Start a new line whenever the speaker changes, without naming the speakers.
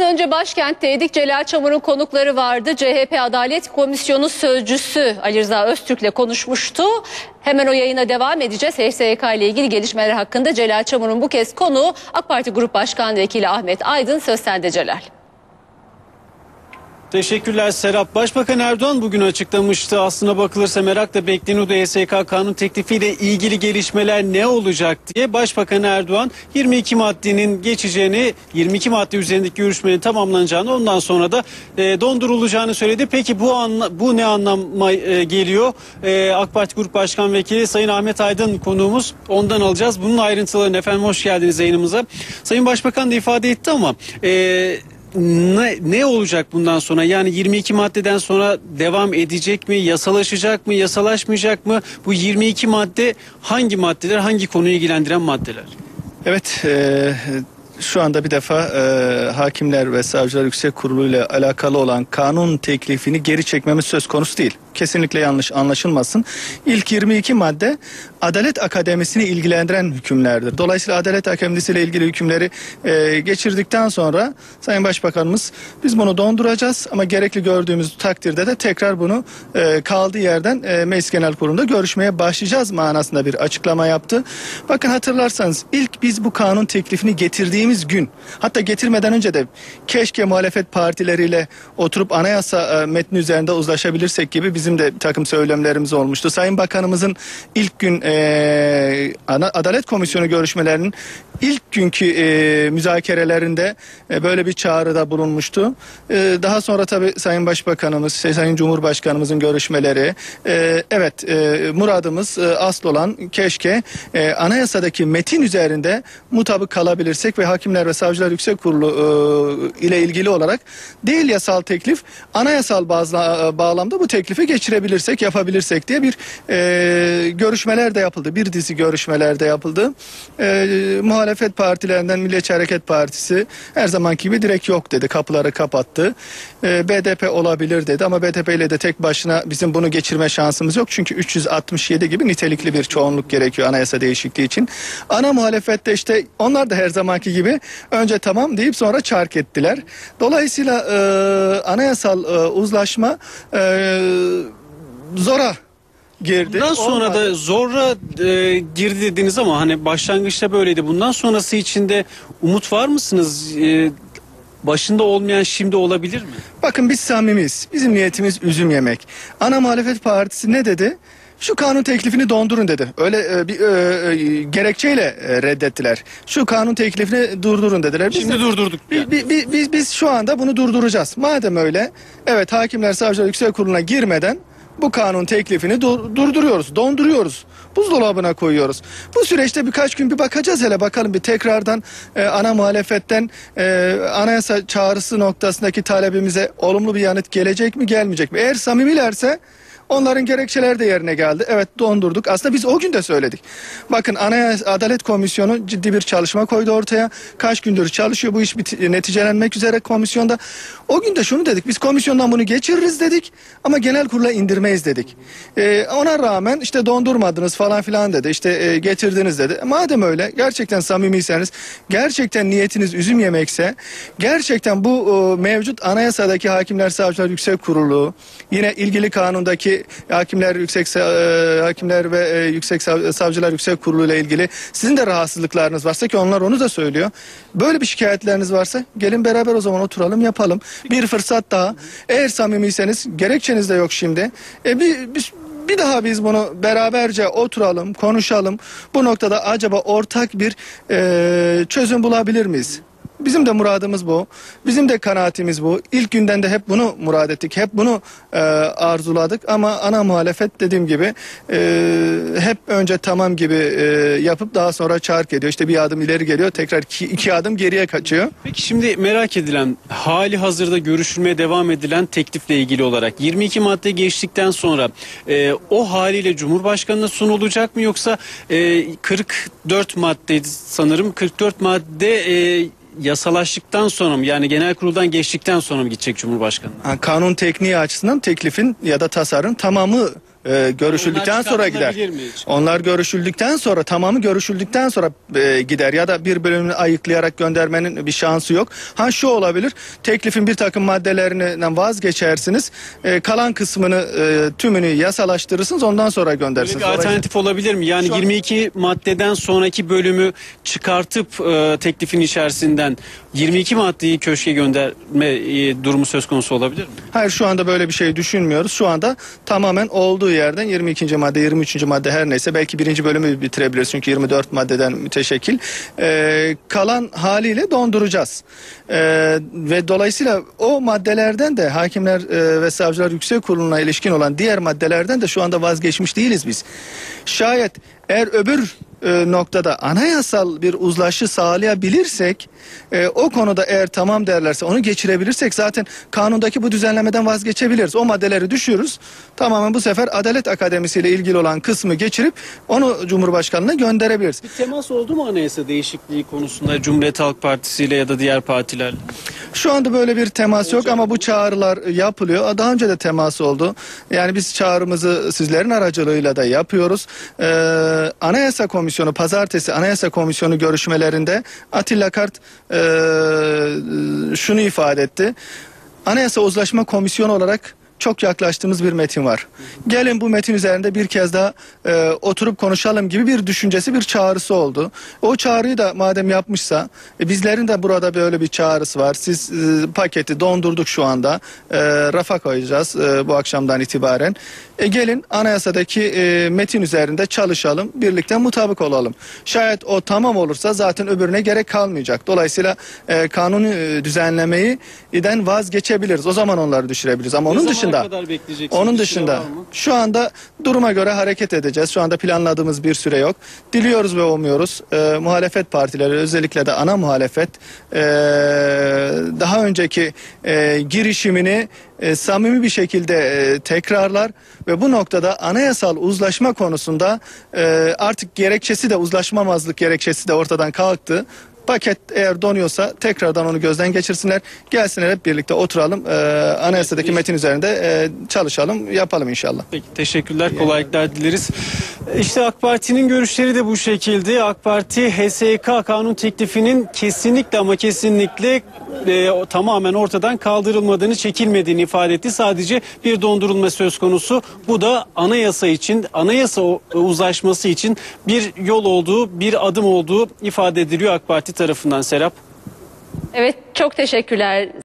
önce başkentteydik. Celal Çamur'un konukları vardı. CHP Adalet Komisyonu Sözcüsü Ali Rıza Öztürk'le konuşmuştu. Hemen o yayına devam edeceğiz. HSYK ile ilgili gelişmeler hakkında Celal Çamur'un bu kez konuğu AK Parti Grup Başkan Vekili Ahmet Aydın. Söz sende Celal.
Teşekkürler Serap. Başbakan Erdoğan bugün açıklamıştı. Aslına bakılırsa merakla bekleniyordu HSK kanun teklifiyle ilgili gelişmeler ne olacak diye. Başbakan Erdoğan 22 maddenin geçeceğini, 22 madde üzerindeki görüşmenin tamamlanacağını ondan sonra da e, dondurulacağını söyledi. Peki bu anla, bu ne anlama e, geliyor? E, AK Parti Grup Başkan Vekili Sayın Ahmet Aydın konuğumuz. Ondan alacağız. Bunun ayrıntılarını efendim hoş geldiniz yayınımıza. Sayın Başbakan da ifade etti ama... E, ne, ne olacak bundan sonra? Yani 22 maddeden sonra devam edecek mi? Yasalaşacak mı? Yasalaşmayacak mı? Bu 22 madde hangi maddeler? Hangi konuyu ilgilendiren maddeler?
Evet, e, şu anda bir defa e, Hakimler ve Savcılar Yüksek Kurulu ile alakalı olan kanun teklifini geri çekmemiz söz konusu değil. Kesinlikle yanlış anlaşılmasın. İlk 22 madde Adalet Akademisi'ni ilgilendiren hükümlerdir. Dolayısıyla Adalet Akademisi ile ilgili hükümleri e, geçirdikten sonra Sayın Başbakanımız biz bunu donduracağız ama gerekli gördüğümüz takdirde de tekrar bunu e, kaldığı yerden e, Meclis Genel Kurulu'nda görüşmeye başlayacağız manasında bir açıklama yaptı. Bakın hatırlarsanız ilk biz bu kanun teklifini getirdiğimiz gün hatta getirmeden önce de keşke muhalefet partileriyle oturup anayasa e, metni üzerinde uzlaşabilirsek gibi bizim de takım söylemlerimiz olmuştu. Sayın Bakanımızın ilk gün e, Adalet Komisyonu görüşmelerinin ilk günkü e, müzakerelerinde e, böyle bir çağrıda bulunmuştu. E, daha sonra tabii Sayın Başbakanımız, şey, Sayın Cumhurbaşkanımızın görüşmeleri e, evet e, muradımız e, asıl olan keşke e, anayasadaki metin üzerinde mutabık kalabilirsek ve Hakimler ve Savcılar Yüksek Kurulu e, ile ilgili olarak değil yasal teklif anayasal bazla, bağlamda bu teklifi geçirebilirsek yapabilirsek diye bir e, görüşmeler de yapıldı. Bir dizi görüşmeler de yapıldı. E, muhalefet partilerinden Milliyetçi Hareket Partisi her zamanki gibi direkt yok dedi. Kapıları kapattı. E, BDP olabilir dedi ama BDP ile de tek başına bizim bunu geçirme şansımız yok. Çünkü 367 gibi nitelikli bir çoğunluk gerekiyor anayasa değişikliği için. Ana muhalefette işte onlar da her zamanki gibi önce tamam deyip sonra çark ettiler. Dolayısıyla e, anayasal e, uzlaşma e, zora girdi.
Bundan sonra
Olmadı.
da zorla e, girdi dediniz ama hani başlangıçta böyleydi. Bundan sonrası içinde umut var mısınız? E, başında olmayan şimdi olabilir mi?
Bakın biz samimiyiz. Bizim niyetimiz üzüm yemek. Ana muhalefet partisi ne dedi? Şu kanun teklifini dondurun dedi. Öyle e, bir e, e, gerekçeyle e, reddettiler. Şu kanun teklifini durdurun dediler. Biz
Şimdi
de-
durdurduk.
Bi- bi- bi- Biz, biz şu anda bunu durduracağız. Madem öyle, evet Hakimler Savcılar Yüksek Kurulu'na girmeden bu kanun teklifini dur- durduruyoruz, donduruyoruz. Buzdolabına koyuyoruz. Bu süreçte birkaç gün bir bakacağız hele bakalım bir tekrardan e, ana muhalefetten e, anayasa çağrısı noktasındaki talebimize olumlu bir yanıt gelecek mi gelmeyecek mi? Eğer samimilerse Onların gerekçeleri de yerine geldi. Evet dondurduk. Aslında biz o gün de söyledik. Bakın Anayasa Adalet Komisyonu ciddi bir çalışma koydu ortaya. Kaç gündür çalışıyor bu iş neticelenmek üzere komisyonda. O gün de şunu dedik. Biz komisyondan bunu geçiririz dedik ama genel kurula indirmeyiz dedik. Ee, ona rağmen işte dondurmadınız falan filan dedi. İşte e, getirdiniz dedi. Madem öyle gerçekten samimiyseniz gerçekten niyetiniz üzüm yemekse gerçekten bu e, mevcut anayasadaki Hakimler Savcılar Yüksek Kurulu yine ilgili kanundaki Hakimler Yüksek e, Hakimler ve e, Yüksek Sav- Savcılar Yüksek Kurulu ile ilgili sizin de rahatsızlıklarınız varsa ki onlar onu da söylüyor. Böyle bir şikayetleriniz varsa gelin beraber o zaman oturalım yapalım. Bir fırsat daha. Eğer samimiyseniz gerekçeniz de yok şimdi. E, bir, bir bir daha biz bunu beraberce oturalım, konuşalım. Bu noktada acaba ortak bir e, çözüm bulabilir miyiz? Bizim de muradımız bu. Bizim de kanaatimiz bu. İlk günden de hep bunu murad ettik. Hep bunu e, arzuladık. Ama ana muhalefet dediğim gibi e, hep önce tamam gibi e, yapıp daha sonra çark ediyor. İşte bir adım ileri geliyor. Tekrar iki, iki adım geriye kaçıyor.
Peki şimdi merak edilen hali hazırda görüşülmeye devam edilen teklifle ilgili olarak 22 madde geçtikten sonra e, o haliyle Cumhurbaşkanı'na sunulacak mı yoksa e, 44 madde sanırım 44 madde e, yasalaştıktan sonra mı yani genel kuruldan geçtikten sonra mı gidecek Cumhurbaşkanı?
Ha, kanun tekniği açısından teklifin ya da tasarın tamamı e, görüşüldükten
Onlar
sonra gider. Onlar görüşüldükten sonra tamamı görüşüldükten sonra e, gider ya da bir bölümünü ayıklayarak göndermenin bir şansı yok. Ha şu olabilir teklifin bir takım maddelerinden vazgeçersiniz e, kalan kısmını e, tümünü yasalaştırırsınız ondan sonra
Böyle
gönderirsiniz.
bir alternatif olabilir mi? Yani
Şu an-
22 maddeden sonraki bölümü çıkartıp e, teklifin içerisinden 22 maddeyi köşke gönderme e, durumu söz konusu olabilir mi?
Hayır şu anda böyle bir şey düşünmüyoruz. Şu anda tamamen olduğu yerden 22. madde 23. madde her neyse belki birinci bölümü bitirebiliriz çünkü 24 maddeden müteşekkil. Ee, kalan haliyle donduracağız. Ee, ve dolayısıyla o maddelerden de hakimler e, ve savcılar yüksek kuruluna ilişkin olan diğer maddelerden de şu anda vazgeçmiş değiliz biz. Şayet eğer öbür e, noktada anayasal bir uzlaşı sağlayabilirsek e, o konuda eğer tamam derlerse onu geçirebilirsek zaten kanundaki bu düzenlemeden vazgeçebiliriz. O maddeleri düşürürüz. Tamamen bu sefer Adalet Akademisi ile ilgili olan kısmı geçirip onu Cumhurbaşkanı'na gönderebiliriz.
Bir temas oldu mu anayasa değişikliği konusunda Cumhuriyet Halk Partisi ile ya da diğer partilerle?
Şu anda böyle bir temas yok ama bu çağrılar yapılıyor. Daha önce de temas oldu. Yani biz çağrımızı sizlerin aracılığıyla da yapıyoruz. Ee, Anayasa Komisyonu pazartesi Anayasa Komisyonu görüşmelerinde Atilla Kart e, şunu ifade etti. Anayasa Uzlaşma Komisyonu olarak çok yaklaştığımız bir metin var. Gelin bu metin üzerinde bir kez daha e, oturup konuşalım gibi bir düşüncesi, bir çağrısı oldu. O çağrıyı da madem yapmışsa, e, bizlerin de burada böyle bir çağrısı var. Siz e, paketi dondurduk şu anda, e, rafa koyacağız e, bu akşamdan itibaren. E, gelin anayasadaki e, metin üzerinde çalışalım, birlikte mutabık olalım. Şayet o tamam olursa zaten öbürüne gerek kalmayacak. Dolayısıyla e, kanuni e, düzenlemeyi den vazgeçebiliriz. O zaman onları düşürebiliriz. Ama onun
zamana
dışında onun
süre
dışında şu anda duruma göre hareket edeceğiz. Şu anda planladığımız bir süre yok. Diliyoruz ve umuyoruz. E, muhalefet partileri özellikle de ana muhalefet e, daha önceki e, girişimini e, samimi bir şekilde e, tekrarlar ve bu noktada anayasal uzlaşma konusunda e, artık gerekçesi de uzlaşmamazlık gerekçesi de ortadan kalktı. Paket eğer donuyorsa tekrardan onu gözden geçirsinler. Gelsinler hep birlikte oturalım. E, anayasadaki metin üzerinde e, çalışalım, yapalım inşallah.
Peki teşekkürler, kolaylıklar dileriz. İşte AK Parti'nin görüşleri de bu şekilde. AK Parti HSK kanun teklifinin kesinlikle ama kesinlikle e, tamamen ortadan kaldırılmadığını, çekilmediğini ifade etti. Sadece bir dondurulma söz konusu. Bu da anayasa için, anayasa o- uzlaşması için bir yol olduğu, bir adım olduğu ifade ediliyor AK Parti tarafından Serap.
Evet çok teşekkürler.